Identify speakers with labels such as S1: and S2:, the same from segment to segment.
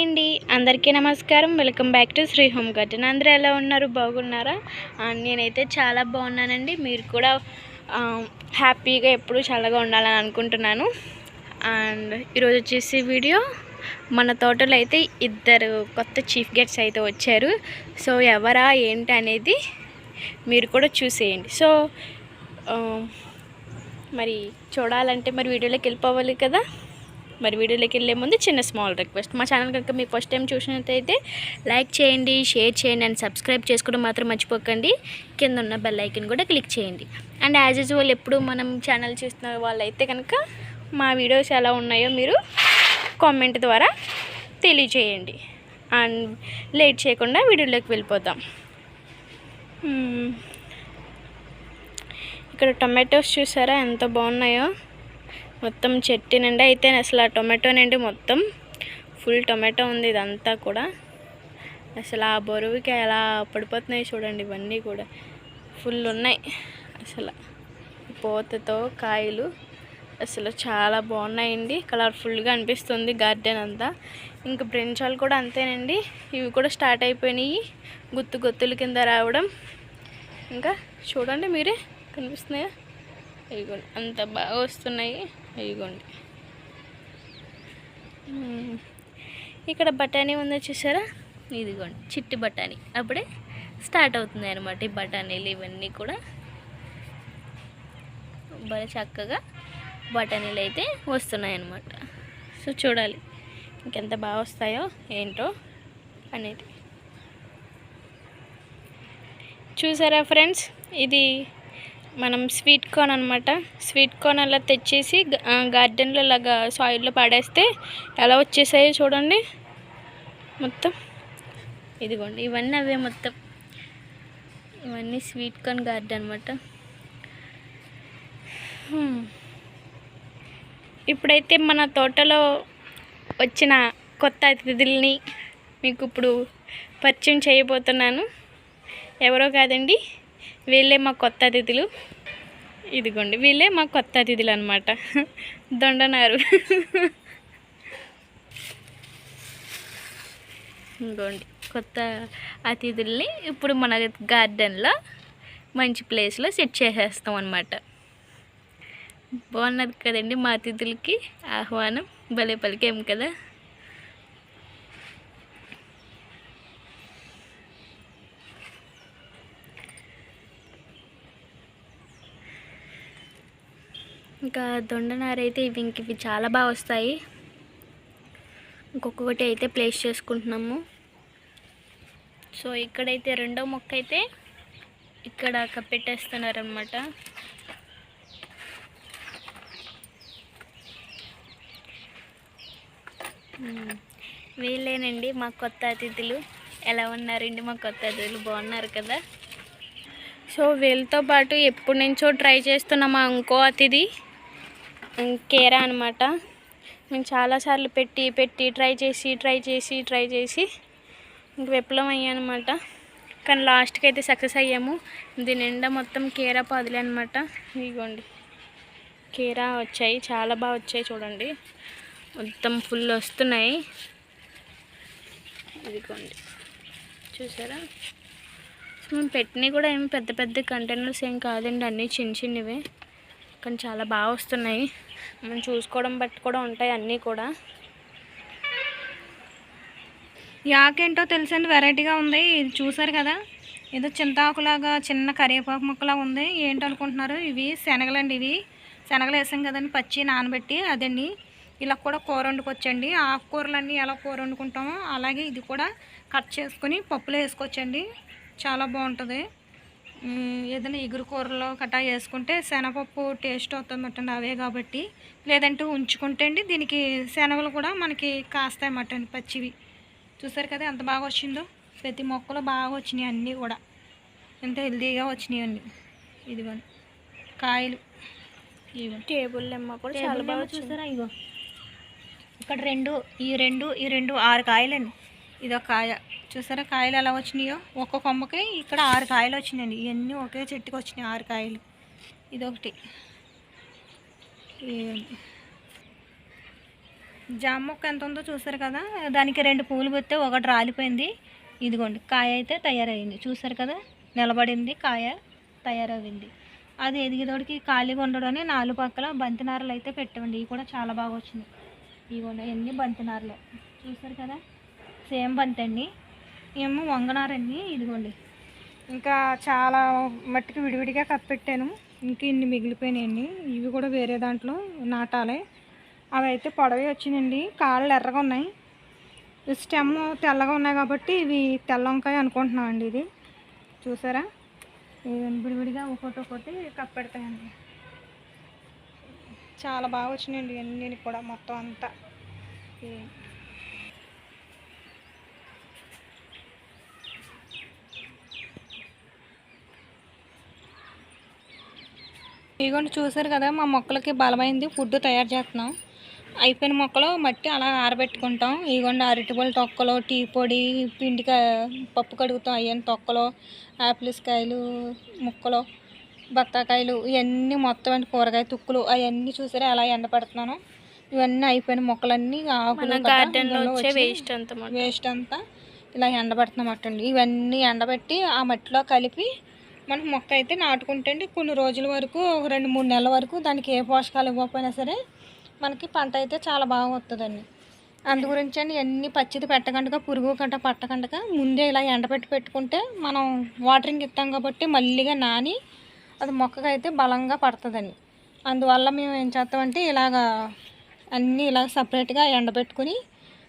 S1: అండి. అందరికీ నమస్కారం. Welcome back to Sri home garden. అందరూ ఎలా ఉన్నారు? బాగున్నారా? నేనైతే చాలా బాగున్నానండి. మీరు కూడా హ్యాపీగా ఎప్పుడు చల్లగా ఉండాలని అనుకుంటున్నాను. అండ్ ఈరోజు వచ్చేసి వీడియో మన తోటలో అయితే ఇద్దరు కొత్త చీఫ్ గెస్ట్స్ అయితే వచ్చారు. సో ఎవరా ఏంటి అనేది మీరు కూడా చూసేయండి. సో మరి చూడాలంటే మరి వీడియోలోకి వెళ్ళిపోవాలి కదా? మరి వీడియోలోకి వెళ్ళే ముందు చిన్న స్మాల్ రిక్వెస్ట్ మా ఛానల్ కనుక మీకు ఫస్ట్ టైం చూసినట్టయితే లైక్ చేయండి షేర్ చేయండి అండ్ సబ్స్క్రైబ్ చేసుకోవడం మాత్రం మర్చిపోకండి. కింద ఉన్న బెల్ ఐకన్ కూడా క్లిక్ చేయండి. అండ్ యాజ్ యూజువల్ ఎప్పుడు మనం ఛానల్ చూస్తున్న వాళ్ళైతే కనుక మా వీడియోస్ ఎలా ఉన్నాయో మీరు కామెంట్ ద్వారా తెలియజేయండి. అండ్ లేట్ చేయకుండా వీడియోలోకి వెళ్ళిపోతాం. Hmm. ఇక్కడ టొమాటోస్ చూసారా? ఎంత బాగున్నాయో. మొత్తం చెట్టు నిండా అయితే అసలు ఆ టొమాటో నిండి మొత్తం ఫుల్ టొమాటో ఉంది ఇదంతా కూడా. అసలు ఆ బరువుకి ఎలా పడిపోతున్నాయి చూడండి ఇవన్నీ కూడా. ఫుల్ ఉన్నాయి. అసలు పూతతో కాయలు అసలు చాలా బాగున్నాయండి. కలర్ఫుల్గా అనిపిస్తుంది గార్డెన్ అంతా. ఇంకా బ్రెంచాలు కూడా అంతేనండి. ఇవి కూడా స్టార్ట్ అయిపోయినాయి. గుత్తు గుత్తుల కింద రావడం. ఇంకా చూడండి మీరే కనిపిస్తున్నాయా? ఇవి అంత బాగా వస్తున్నాయి. ఇదిగోండి. ఇక్కడ బఠానీ ఉందో చూసారా? ఇదిగోండి చిట్టి బఠానీ. అప్పుడే స్టార్ట్ అవుతుంది అనమాట ఈ బఠానీలు ఇవన్నీ కూడా. బాగా చక్కగా బఠానీలు అయితే వస్తున్నాయి అన్నమాట. సో చూడాలి ఇంకెంత బాగా వస్తాయో ఏంటో అనేది. చూసారా ఫ్రెండ్స్? ఇది మనం స్వీట్ కార్న్ అనమాట స్వీట్ కార్న్ అలా తెచ్చేసి గార్డెన్లో ఇలాగా సాయిల్లో పడేస్తే ఎలా వచ్చేసాయో చూడండి. మొత్తం ఇదిగోండి ఇవన్నీ అవే మొత్తం. ఇవన్నీ స్వీట్ కార్న్ గార్డెన్ అనమాట ఇప్పుడైతే మన తోటలో వచ్చిన కొత్త అతిథుల్ని మీకు ఇప్పుడు పరిచయం చేయబోతున్నాను. ఎవరో కాదండి వీళ్ళే మా కొత్త అతిథులు. ఇదిగోండి వీళ్ళే మా కొత్త అతిథులు అనమాట దొండనారు. ఇంకోండి కొత్త అతిథుల్ని ఇప్పుడు మన గార్డెన్లో మంచి ప్లేస్లో సెట్ చేసేస్తాం అనమాట బాగున్నది కదండి మా అతిథులకి ఆహ్వానం. భలే పలికేం కదా. ఇంకా దొండనార అయితే ఇవి ఇంక ఇవి చాలా బాగా వస్తాయి. ఇంకొకటి అయితే ప్లేస్ చేసుకుంటున్నాము. సో ఇక్కడైతే రెండో మొక్క అయితే ఇక్కడ కప్పెట్టేస్తున్నారనమాట hmm. వీళ్ళేనండి మా కొత్త అతిథులు. ఎలా ఉన్నారండి మా కొత్త అతిథులు బాగున్నారు కదా? సో వీళ్ళతో పాటు ఎప్పటి నుంచో ట్రై చేస్తున్న మా ఇంకో అతిథి. కేరా అనమాట మేము చాలాసార్లు పెట్టి పెట్టి ట్రై చేసి ట్రై చేసి ట్రై చేసి ఇంక విఫలం అయ్యానమాట కానీ లాస్ట్కి అయితే సక్సెస్ అయ్యాము. దీని నిండా మొత్తం కేరా పాదులే అనమాట ఇదిగోండి కేరా వచ్చాయి చాలా బాగా వచ్చాయి చూడండి. మొత్తం ఫుల్ వస్తున్నాయి. ఇదిగోండి. చూసారా? మేము పెట్టినవి కూడా ఏమి పెద్ద పెద్ద కంటైనర్స్ ఏం కాదండి అన్నీ చిన్న చిన్నవే. కానీ చాలా బాగా వస్తున్నాయి. మనం చూసుకోవడం బట్టి కూడా ఉంటాయి అన్నీ కూడా.
S2: ఈ ఆకేంటో తెలుసండి వెరైటీగా ఉంది. ఇది చూసారు కదా? ఏదో చింతాకులాగా చిన్న కరివేపాకు ముక్కలా ఉంది. ఏంటి అనుకుంటున్నారు? ఇవి శనగలండి ఇవి. శనగలు వేసాం కదండి పచ్చి నానబెట్టి అదండి ఇలా కూడా కూర వండుకోవచ్చండి. ఆకుకూరలన్నీ ఎలా కూర వండుకుంటామో అలాగే ఇది కూడా కట్ చేసుకొని పప్పులో వేసుకోవచ్చండి. చాలా బాగుంటుంది. ఏదైనా ఎగురు కూరలో కట్టా వేసుకుంటే శనగపప్పు టేస్ట్ అవుతుందటండి అవే కాబట్టి. లేదంటే ఉంచుకుంటే అండి దీనికి శనగలు కూడా మనకి కాస్తాయి అన్నమాట పచ్చివి. చూసారు కదా ఎంత బాగా వచ్చిందో? ప్రతి మొక్కలు బాగా వచ్చినాయి అన్నీ కూడా. ఎంత హెల్తీగా వచ్చినాయి అండి ఇదిగోండి. కాయలు.
S1: టేబుల్ లెమ్మ కూడా చాలా బాగా
S2: చూసారా ఇగో? ఇక్కడ రెండు ఈ రెండు ఈ రెండు ఆరు కాయలండి. ఇదొక కాయ. చూసారా కాయలు ఎలా వచ్చినాయో? ఒక్క కొమ్మకి ఇక్కడ ఆరు కాయలు వచ్చినాయండి. ఇవన్నీ ఒకే చెట్టుకి వచ్చినాయి ఆరు కాయలు. ఇదొకటి. జామ మొక్క ఎంత ఉందో చూసారు కదా? దానికి రెండు పూలు పెడితే ఒకటి రాలిపోయింది. ఇదిగోండి కాయ అయితే తయారైంది. చూసారు కదా? నిలబడింది కాయ తయారవ్వింది. అది ఎదిగేదోడికి ఖాళీగా ఉండడని నాలుగు పక్కల బంతినారలు అయితే పెట్టండి ఇవి కూడా చాలా బాగా వచ్చింది ఇదిగోండి ఎన్ని బంతినారలు చూసారు కదా? సేమ్ బంతి అండి ఏమో వంగనారండి ఇదిగోండి. ఇంకా చాలా మట్టికి విడివిడిగా కప్పెట్టాను. ఇంకా ఇన్ని మిగిలిపోయినాయండి. ఇవి కూడా వేరే దాంట్లో నాటాలి. అవి అయితే పొడవి వచ్చిందండి కాళ్ళు ఎర్రగా ఉన్నాయి. స్టెమ్ తెల్లగా ఉన్నాయి కాబట్టి ఇవి తెల్ల వంకాయ అనుకుంటున్నాం అండి ఇది. చూసారా? ఇవి విడివిడిగా ఒకటి ఒకటి కప్పెడతాయండి. చాలా బాగా వచ్చినాయండి అన్నీ కూడా మొత్తం అంతా ఈ- ఇదిగోండి చూసారు కదా మా మొక్కలకి బలమైంది. ఫుడ్ తయారు చేస్తున్నాం. అయిపోయిన మొక్కలు మట్టి అలా ఆరబెట్టుకుంటాం. ఇదిగోండి అరటిపళ్ళు తొక్కలు టీ పొడి పిండిక పప్పు కడుగుతాం. అయ్యని తొక్కలు కాయలు ముక్కలు బత్తాకాయలు ఇవన్నీ మొత్తం అండి కూరగాయ తుక్కులు. అవన్నీ చూసారా అలా ఎండపెడుతున్నాను ఇవన్నీ అయిపోయిన మొక్కలన్నీ ఆకులు
S1: వేస్ట్ అంత
S2: వేస్ట్ అంతా ఇలా ఎండబెడుతున్నమాట అండి ఇవన్నీ ఎండబెట్టి ఆ మట్టిలో కలిపి మనం మొక్క అయితే నాటుకుంటే అండి కొన్ని రోజుల వరకు ఒక రెండు మూడు నెలల వరకు దానికి ఏ పోషకాలు ఇవ్వకపోయినా సరే మనకి పంట అయితే చాలా బాగా వస్తుందండి అందు గురించి అండి ఎన్ని పచ్చిది పెట్టకుండా పురుగు గంట పట్టకుండా ముందే ఇలా ఎండబెట్టి పెట్టుకుంటే మనం వాటరింగ్ ఇస్తాం కాబట్టి మళ్ళీగా నాని అది మొక్కగా అయితే బలంగా పడుతుందండి. అందువల్ల మేము ఏం చేస్తామంటే ఇలాగా అన్నీ ఇలా సపరేట్గా ఎండబెట్టుకుని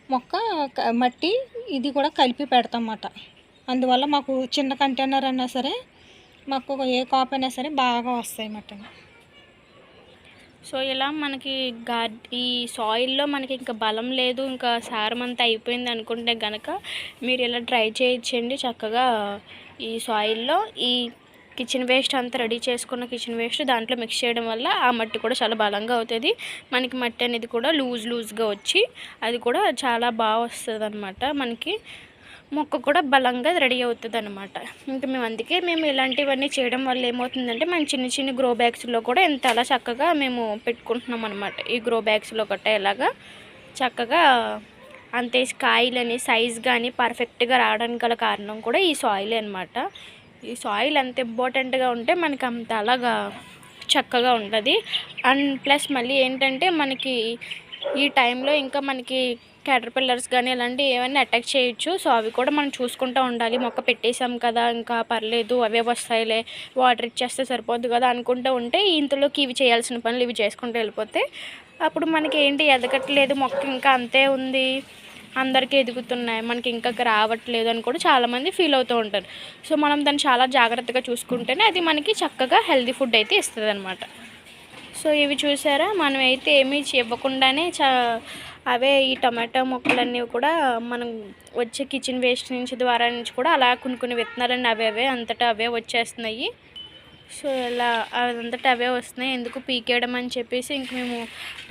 S2: మొక్క మట్టి ఇది కూడా కలిపి పెడతాం అన్నమాట. అందువల్ల మాకు చిన్న కంటైనర్ అన్నా సరే మాకు ఏ కాపు అయినా సరే బాగా వస్తాయి మటన్.
S1: సో ఇలా మనకి గార్ ఈ సాయిల్లో మనకి ఇంకా బలం లేదు ఇంకా సారం అంతా అయిపోయింది అనుకుంటే కనుక మీరు ఇలా ట్రై చేయించండి చక్కగా ఈ సాయిల్లో ఈ కిచెన్ వేస్ట్ అంతా రెడీ చేసుకున్న కిచెన్ వేస్ట్ దాంట్లో మిక్స్ చేయడం వల్ల ఆ మట్టి కూడా చాలా బలంగా అవుతుంది. మనకి మట్టి అనేది కూడా లూజ్ లూజ్గా వచ్చి అది కూడా చాలా బాగా వస్తుంది మనకి. మొక్క కూడా బలంగా రెడీ అవుతుంది అనమాట ఇంకా మేము అందుకే మేము ఇలాంటివన్నీ చేయడం వల్ల ఏమవుతుందంటే మన చిన్న చిన్న గ్రో బ్యాగ్స్లో కూడా ఎంత అలా చక్కగా మేము పెట్టుకుంటున్నాం అనమాట ఈ గ్రో బ్యాగ్స్లో గట్ట ఇలాగా చక్కగా అంతే కాయలని సైజ్ కానీ పర్ఫెక్ట్గా రావడానికి గల కారణం కూడా ఈ సాయిల్ అనమాట ఈ సాయిల్ అంత ఇంపార్టెంట్గా ఉంటే మనకి అంత అలాగా చక్కగా ఉంటుంది అండ్ ప్లస్ మళ్ళీ ఏంటంటే మనకి ఈ టైంలో ఇంకా మనకి క్యాటర్ పిల్లర్స్ కానీ ఇలాంటివి ఏమైనా అటాక్ చేయొచ్చు. సో అవి కూడా మనం చూసుకుంటూ ఉండాలి. మొక్క పెట్టేసాం కదా ఇంకా పర్లేదు అవే వస్తాయిలే వాటర్ ఇచ్చేస్తే సరిపోద్ది కదా అనుకుంటూ ఉంటే ఇంతలోకి ఇవి చేయాల్సిన పనులు ఇవి చేసుకుంటూ వెళ్ళిపోతే అప్పుడు మనకి ఏంటి ఎదగట్లేదు మొక్క ఇంకా అంతే ఉంది అందరికీ ఎదుగుతున్నాయి మనకి ఇంకా రావట్లేదు అని కూడా చాలామంది ఫీల్ అవుతూ ఉంటారు. సో మనం దాన్ని చాలా జాగ్రత్తగా చూసుకుంటేనే అది మనకి చక్కగా హెల్దీ ఫుడ్ అయితే ఇస్తుంది అనమాట సో ఇవి చూసారా? మనం అయితే ఏమీ ఇవ్వకుండానే చా అవే ఈ టమాటో మొక్కలన్నీ కూడా మనం వచ్చే కిచెన్ వేస్ట్ నుంచి ద్వారా నుంచి కూడా అలా కొన్ని కొన్ని విత్తనాలన్నీ అవే అవే అంతటా అవే వచ్చేస్తున్నాయి. సో ఇలా అదంతటా అవే వస్తున్నాయి. ఎందుకు పీకేయడం అని చెప్పేసి ఇంక మేము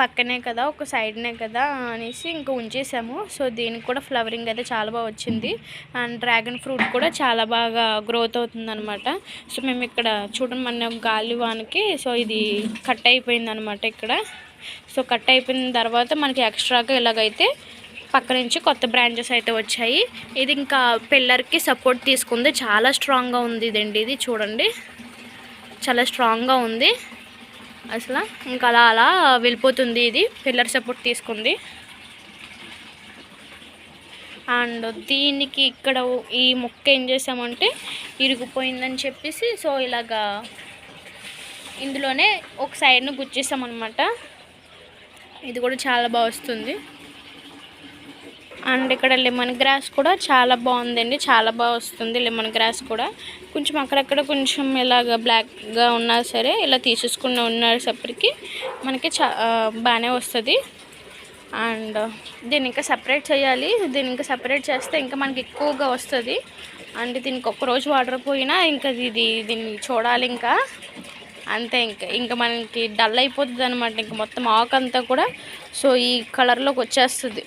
S1: పక్కనే కదా ఒక సైడ్నే కదా అనేసి ఇంకా ఉంచేసాము. సో దీనికి కూడా ఫ్లవరింగ్ అయితే చాలా బాగా వచ్చింది. అండ్ డ్రాగన్ ఫ్రూట్ కూడా చాలా బాగా గ్రోత్ అవుతుంది అనమాట సో మేము ఇక్కడ చూడండి మన గాలి వానకి సో ఇది కట్ అయిపోయింది అనమాట ఇక్కడ. సో కట్ అయిపోయిన తర్వాత మనకి ఎక్స్ట్రాగా ఇలాగైతే పక్క నుంచి కొత్త బ్రాంచెస్ అయితే వచ్చాయి. ఇది ఇంకా పిల్లర్కి సపోర్ట్ తీసుకుంది. చాలా స్ట్రాంగ్గా ఉంది ఇదండి. ఇది చూడండి. చాలా స్ట్రాంగ్గా ఉంది. అసలు ఇంకా అలా అలా వెళ్ళిపోతుంది ఇది. పిల్లర్ సపోర్ట్ తీసుకుంది. అండ్ దీనికి ఇక్కడ ఈ మొక్క ఏం చేసామంటే ఇరిగిపోయిందని చెప్పేసి సో ఇలాగా ఇందులోనే ఒక సైడ్ను గుచ్చేసామన్నమాట. ఇది కూడా చాలా బాగా వస్తుంది. అండ్ ఇక్కడ లెమన్ గ్రాస్ కూడా చాలా బాగుందండి. చాలా బాగా వస్తుంది లెమన్ గ్రాస్ కూడా. కొంచెం అక్కడక్కడ కొంచెం ఇలాగ బ్లాక్గా ఉన్నా సరే ఇలా తీసేసుకుని ఉన్నప్పటికీ మనకి చా బాగానే వస్తుంది. అండ్ దీన్ని ఇంకా సపరేట్ చేయాలి. దీన్ని ఇంకా సపరేట్ చేస్తే ఇంకా మనకి ఎక్కువగా వస్తుంది. అండ్ దీనికి ఒక్కరోజు వాటర్ పోయినా ఇంకా ఇది దీన్ని చూడాలి ఇంకా. అంతే ఇంకా ఇంకా మనకి డల్ అయిపోతుంది అనమాట ఇంకా మొత్తం ఆకు అంతా కూడా సో ఈ కలర్లోకి వచ్చేస్తుంది.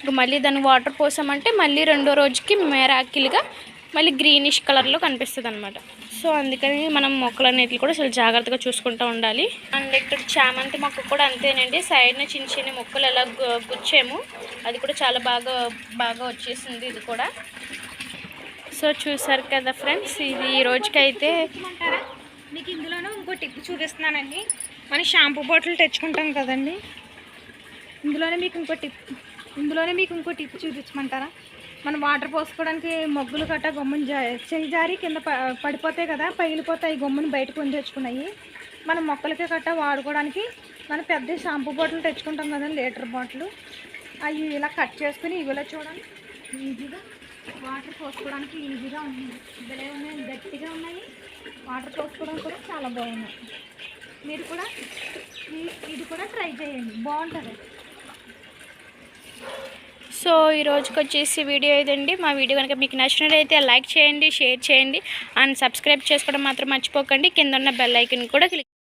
S1: ఇంకా మళ్ళీ దాన్ని వాటర్ పోసామంటే మళ్ళీ రెండో రోజుకి మేరాకిల్గా మళ్ళీ గ్రీనిష్ కలర్లో కనిపిస్తుంది అనమాట సో అందుకని మనం మొక్కలన్నిటిని కూడా చాలా జాగ్రత్తగా చూసుకుంటూ ఉండాలి. అండ్ ఇక్కడ చామంతి మొక్క కూడా అంతేనండి. సైడ్న చిన్న చిన్న మొక్కలు ఎలా గు- గుచ్చాము అది కూడా చాలా బాగా బాగా వచ్చేసింది ఇది కూడా. సో చూసారు కదా ఫ్రెండ్స్ ఇది ఈ రోజుకైతే
S2: మీకు ఇందులోనే ఇంకో టిప్ చూపిస్తున్నానండి. మనం షాంపూ బాటిల్ తెచ్చుకుంటాం కదండి. ఇందులోనే మీకు ఇంకో టిప్ ఇందులోనే మీకు ఇంకో టిప్ చూపించమంటారా? మనం వాటర్ పోసుకోవడానికి మొగ్గులు గట్ట గమ్ముని జా చెయ్యి జారి కింద ప పడిపోతాయి కదా పగిలిపోతాయి గమ్ముని బయట కొని తెచ్చుకున్నాయి మనం మొక్కలకి గట్ట వాడుకోవడానికి మనం పెద్ద షాంపూ బాటిల్ తెచ్చుకుంటాం కదండి లీటర్ బాటిల్. అవి ఇలా కట్ చేసుకుని ఇవిలా చూడండి. ఈజీగా వాటర్ పోసుకోవడానికి ఈజీగా ఉన్నాయి. ఇదిలే ఉన్నాయి గట్టిగా ఉన్నాయి. వాటర్ పోసుకోవడానికి కూడా చాలా బాగున్నాయి. మీరు కూడా ఇది కూడా ట్రై చేయండి. బాగుంటుంది.
S1: సో ఈ రోజుకి వచ్చేసి వీడియో ఇదండి. మా వీడియో కనుక మీకు నచ్చినట్లయితే లైక్ చేయండి షేర్ చేయండి. అండ్ సబ్స్క్రైబ్ చేసుకోవడం మాత్రం మర్చిపోకండి. కింద ఉన్న బెల్ ఐకన్ కూడా క్లిక్